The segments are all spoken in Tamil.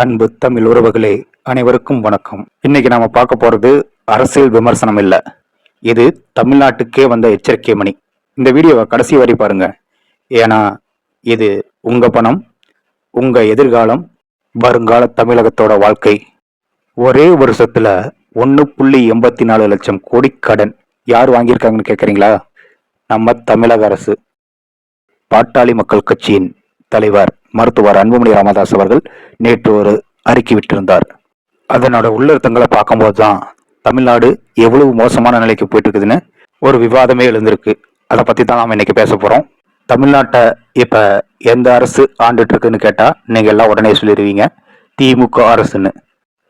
அன்பு தமிழ் உறவுகளே அனைவருக்கும் வணக்கம். இன்னைக்கு நாம பார்க்க போறது அரசியல் விமர்சனம் இல்ல. இது தமிழ்நாட்டுக்கே வந்த எச்சரிக்கை மணி. இந்த வீடியோவை கடைசி வரை பாருங்க. ஏன்னா இது உங்க பணம் உங்க எதிர்காலம் வருங்கால தமிழகத்தோட வாழ்க்கை. ஒரே வருஷத்துல ஒன்று புள்ளி எண்பத்தி நாலு லட்சம் கோடி கடன். யார் வாங்கியிருக்காங்கன்னு கேட்குறீங்களா நம்ம தமிழக அரசு. பாட்டாளி மக்கள் கட்சியின் தலைவர் மருத்துவர் அன்புமணி ராமதாஸ் அவர்கள் நேற்று ஒரு அறிக்கை விட்டிருந்தார். அதனோட உள்ளர்த்தங்களை பார்க்கும்போது தான் தமிழ்நாடு எவ்வளவு மோசமான நிலைக்கு போயிட்டு இருக்குதுன்னு ஒரு விவாதமே எழுந்திருக்கு. அதை பத்தி தான் நாம இன்னைக்கு பேச போறோம். தமிழ்நாட்டை இப்ப எந்த அரசு ஆண்டுட்டு இருக்குன்னு கேட்டா நீங்க எல்லாம் உடனே சொல்லிடுவீங்க திமுக அரசுன்னு.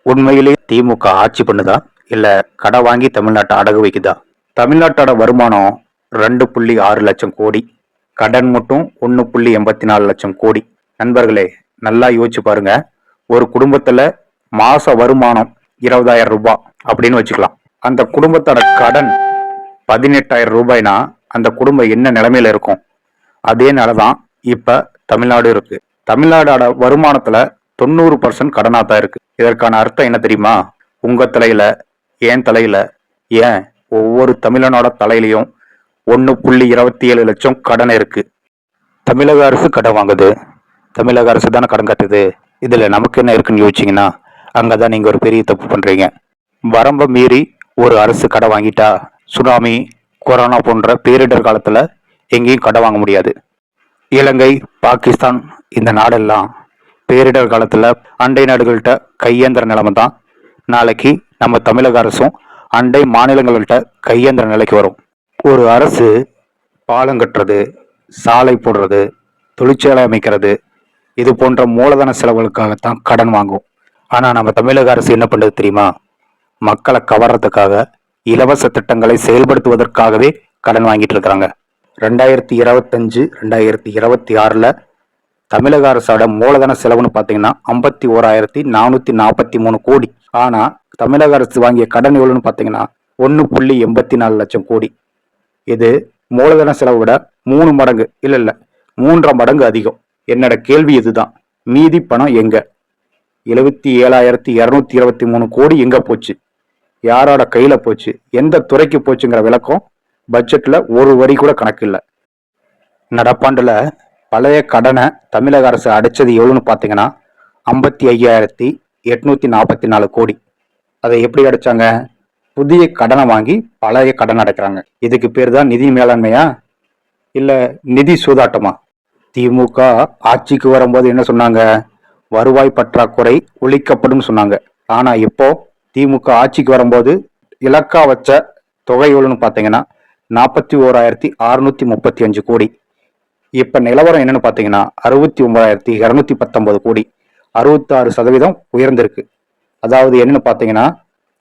உண்மையிலே திமுக ஆட்சி பண்ணுதா இல்ல கடை வாங்கி தமிழ்நாட்டை அடகு வைக்குதா? தமிழ்நாட்டோட வருமானம் ரெண்டு புள்ளி ஆறு லட்சம் கோடி கடன் மட்டும் ஒன்று புள்ளி எண்பத்தி நாலு லட்சம் கோடி. நண்பர்களே நல்லா யோசிச்சு பாருங்க. ஒரு குடும்பத்துல மாச வருமானம் இருபதாயிரம் ரூபாய் அப்படின்னு வச்சுக்கலாம். அந்த குடும்பத்தோட கடன் பதினெட்டாயிரம் ரூபாய்னா அந்த குடும்பம் என்ன நிலைமையில இருக்கும்? அதே நிலைதான் இப்ப தமிழ்நாடு இருக்கு. தமிழ்நாடோட வருமானத்துல தொண்ணூறு பர்சன்ட் கடனா தான் இருக்கு. இதற்கான அர்த்தம் என்ன தெரியுமா? உங்க தலையில ஏன் தலையில ஏன் ஒவ்வொரு தமிழனோட தலையிலையும் ஒன்று புள்ளி இருபத்தி ஏழு லட்சம் கடன் இருக்கு. தமிழக அரசு கடன் வாங்குது. தமிழக அரசு தானே கடன் கட்டுது? இதில் நமக்கு என்ன இருக்குன்னு யோசிச்சீங்கன்னால் அங்கே தான் நீங்கள் ஒரு பெரிய தப்பு பண்ணுறீங்க வரம்பை மீறி ஒரு அரசு கடை வாங்கிட்டா சுனாமி கொரோனா போன்ற பேரிடர் காலத்தில் எங்கேயும் கடை வாங்க முடியாது. இலங்கை பாகிஸ்தான் இந்த நாடெல்லாம் பேரிடர் காலத்தில் அண்டை நாடுகள்கிட்ட கையேந்திர நிலைமை தான். நாளைக்கு நம்ம தமிழக அரசும் அண்டை மாநிலங்கள்கிட்ட கையேந்திர நிலைக்கு வரும். ஒரு அரசு பாலம் கட்டுறது சாலை போடுறது தொழிற்சாலை அமைக்கிறது இது போன்ற மூலதன செலவுகளுக்காகத்தான் கடன் வாங்கும் ஆனால் நம்ம தமிழக அரசு என்ன பண்ணுறது தெரியுமா? மக்களை கவர்றதுக்காக இலவச திட்டங்களை செயல்படுத்துவதற்காகவே கடன் வாங்கிட்டு இருக்கிறாங்க. ரெண்டாயிரத்தி இருபத்தஞ்சு ரெண்டாயிரத்தி இருபத்தி ஆறில் தமிழக அரசோட மூலதன செலவுன்னு பார்த்தீங்கன்னா ஐம்பத்தி ஓராயிரத்தி நானூற்றி நாற்பத்தி மூணு கோடி. ஆனால் தமிழக அரசு வாங்கிய கடன் எவ்வளோன்னு பார்த்தீங்கன்னா ஒன்று புள்ளி எண்பத்தி நாலு லட்சம் கோடி. இது மூலதன செலவை விட மூணு மடங்கு இல்லை இல்லை மூன்றரை மடங்கு அதிகம். என்னோட கேள்வி இதுதான். மீதி பணம் எங்க? எழுபத்தி ஏழாயிரத்தி இரநூத்தி இருபத்தி மூணு கோடி எங்க போச்சு? யாரோட கையில போச்சு? எந்த துறைக்கு போச்சுங்கிற விளக்கம் பட்ஜெட்ல ஒரு வரி கூட கணக்கு இல்லை. நடப்பாண்டுல பழைய கடனை தமிழக அரசு அடைச்சது எவ்வளோன்னு பார்த்தீங்கன்னா ஐம்பத்தி ஐயாயிரத்தி எட்நூத்தி நாற்பத்தி நாலு கோடி. அதை எப்படி அடைச்சாங்க? புதிய கடனை வாங்கி பழைய கடன் அடைக்கிறாங்க. இதுக்கு பேர் தான் நிதி மேலாண்மையா? இல்ல நிதி சூதாட்டமா? திமுக ஆட்சிக்கு வரும்போது என்ன சொன்னாங்க? வருவாய் பற்றாக்குறை ஒழிக்கப்படும் சொன்னாங்க. ஆனா இப்போ திமுக ஆட்சிக்கு வரும்போது இலக்கா வச்ச தொகை எவ்வளோன்னு பார்த்தீங்கன்னா நாற்பத்தி ஓராயிரத்தி அறுநூத்தி முப்பத்தி அஞ்சு கோடி. இப்ப நிலவரம் என்னன்னு பார்த்தீங்கன்னா அறுபத்தி ஒன்பதாயிரத்தி இரநூத்தி பத்தொன்பது கோடி. அறுபத்தாறு சதவீதம் உயர்ந்திருக்கு. அதாவது என்னன்னு பார்த்தீங்கன்னா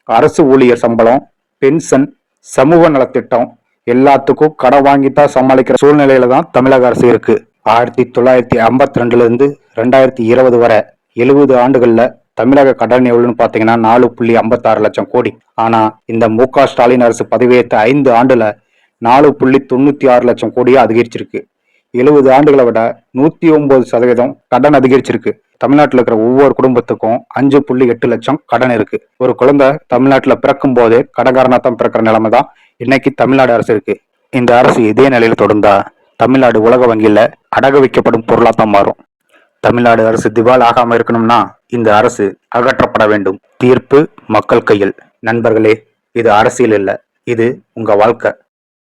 அரசு ஊழியர் சம்பளம் பென்ஷன் சமூக நலத்திட்டம் எல்லாத்துக்கும் கடன் வாங்கி தான் சமாளிக்கிற சூழ்நிலையில தான் தமிழக அரசு இருக்குது ஆயிரத்தி தொள்ளாயிரத்தி ஐம்பத்தி ரெண்டுலேருந்து ரெண்டாயிரத்தி இருபது வரை எழுபது ஆண்டுகளில் தமிழக கடன் எவ்வளோன்னு பார்த்தீங்கன்னா நாலு புள்ளி ஐம்பத்தாறு லட்சம் கோடி. ஆனால் இந்த மு க ஸ்டாலின் அரசு பதவியேற்ற ஐந்து ஆண்டில் நாலு புள்ளி தொண்ணூற்றி ஆறு லட்சம் கோடியாக அதிகரிச்சிருக்கு. எழுபது ஆண்டுகளை விட நூற்றி ஒம்பது சதவீதம் கடன் அதிகரிச்சிருக்கு. தமிழ்நாட்டில் இருக்கிற ஒவ்வொரு குடும்பத்துக்கும் அஞ்சு புள்ளி எட்டு லட்சம் கடன் இருக்கு. ஒரு குழந்தை தமிழ்நாட்டில் பிறக்கும் போதே கடகாரனா தான் பிறக்கிற நிலைமை தான் இன்னைக்கு தமிழ்நாடு அரசு இருக்கு. இந்த அரசு இதே நிலையில் தொடர்ந்தா தமிழ்நாடு உலக வங்கியில் அடகு வைக்கப்படும் பொருளாக தான் மாறும். தமிழ்நாடு அரசு திவால் ஆகாமல் இருக்கணும்னா இந்த அரசு அகற்றப்பட வேண்டும். தீர்ப்பு மக்கள் கையில். நண்பர்களே இது அரசியல் இல்லை இது உங்கள் வாழ்க்கை.